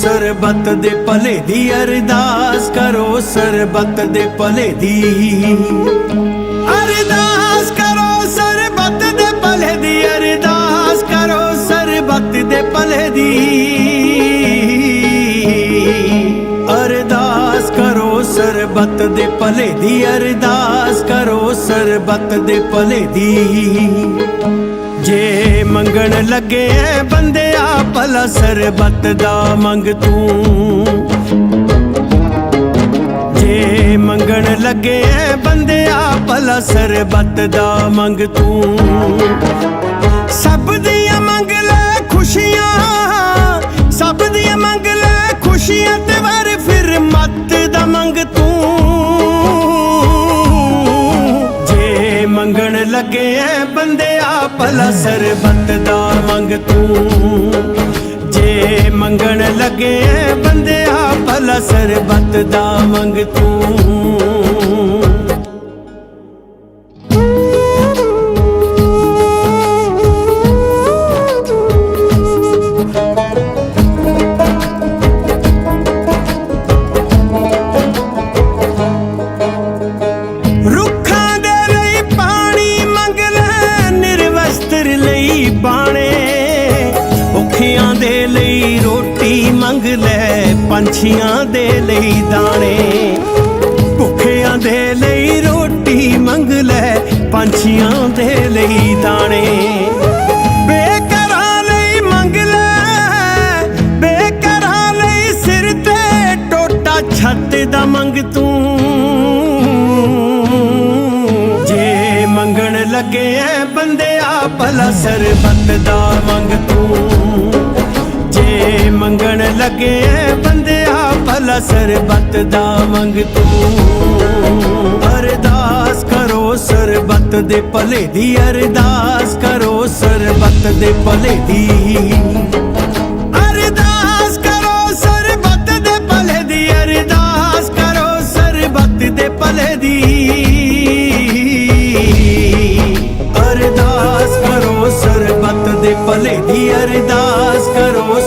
ਸਰਬੱਤ ਦੇ ਭਲੇ ਦੀ ਅਰਦਾਸ ਕਰੋ, ਸਰਬੱਤ ਦੇ ਭਲੇ ਦੀ ਅਰਦਾਸ ਕਰੋ, ਸਰਬੱਤ ਦੇ ਭਲੇ ਦੀ ਅਰਦਾਸ ਕਰੋ, ਸਰਬੱਤ ਦੇ ਭਲੇ ਦੀ ਅਰਦਾਸ ਕਰੋ, ਸਰਬੱਤ ਦੇ ਭਲੇ ਦੀ ਅਰਦਾਸ ਕਰੋ, ਸਰਬੱਤ ਦੇ ਭਲੇ ਦੀ। ਜੇ ਮੰਗਣ ਲੱਗੇ ਐ ਬੰਦੇ ਭਲਾ ਸਰਬੱਤ ਦਾ ਮੰਗ ਤੂੰ। ਜੇ ਮੰਗਣ ਲੱਗੇ ਐ ਬੰਦਿਆ, ਭਲਾ ਸਰਬੱਤ ਦਾ ਮੰਗ ਤੂੰ। ਸਭ ਦੀਆਂ ਮੰਗ ਲੈ ਖੁਸ਼ੀਆਂ, ਸਭ ਦੀਆਂ ਮੰਗ ਲੈ ਖੁਸ਼ੀਆਂ ਤੇ ਵਰ ਲੱਗੇ ਐ ਬੰਦਿਆ ਭਲਾ ਸਰਬੱਤ ਦਾ ਮੰਗ ਤੂੰ। ਜੇ ਮੰਗਣ ਲੱਗੇ ਐ ਬੰਦਿਆ ਭਲਾ ਸਰਬੱਤ ਦਾ ਮੰਗ ਤੂੰ। ਲਈ ਬਾਣੇ ਭੁੱਖਿਆਂ ਦੇ ਲਈ ਰੋਟੀ ਮੰਗ ਲੈ, ਪੰਛੀਆਂ ਦੇ ਲਈ ਦਾਣੇ। ਭੁੱਖਿਆਂ ਦੇ ਲਈ ਰੋਟੀ ਮੰਗ ਲੈ, ਪੰਛੀਆਂ ਦੇ ਲਈ ਦਾਣੇ। ਮੰਗਣ ਲੱਗੇ ਐ ਬੰਦਿਆ ਭਲਾ ਸਰਬੱਤ ਦਾ ਮੰਗ ਤੂੰ। ਜੇ ਮੰਗਣ ਲੱਗੇ ਐ ਬੰਦਿਆ ਭਲਾ ਸਰਬੱਤ ਦਾ ਮੰਗ ਤੂੰ। ਅਰਦਾਸ ਕਰੋ ਸਰਬੱਤ ਦੇ ਭਲੇ ਦੀ, ਅਰਦਾਸ ਕਰੋ ਸਰਬੱਤ ਦੇ ਭਲੇ ਦੀ।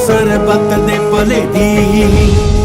ਸਰਬਤ ਦੇ ਭਲੇ ਦੀ।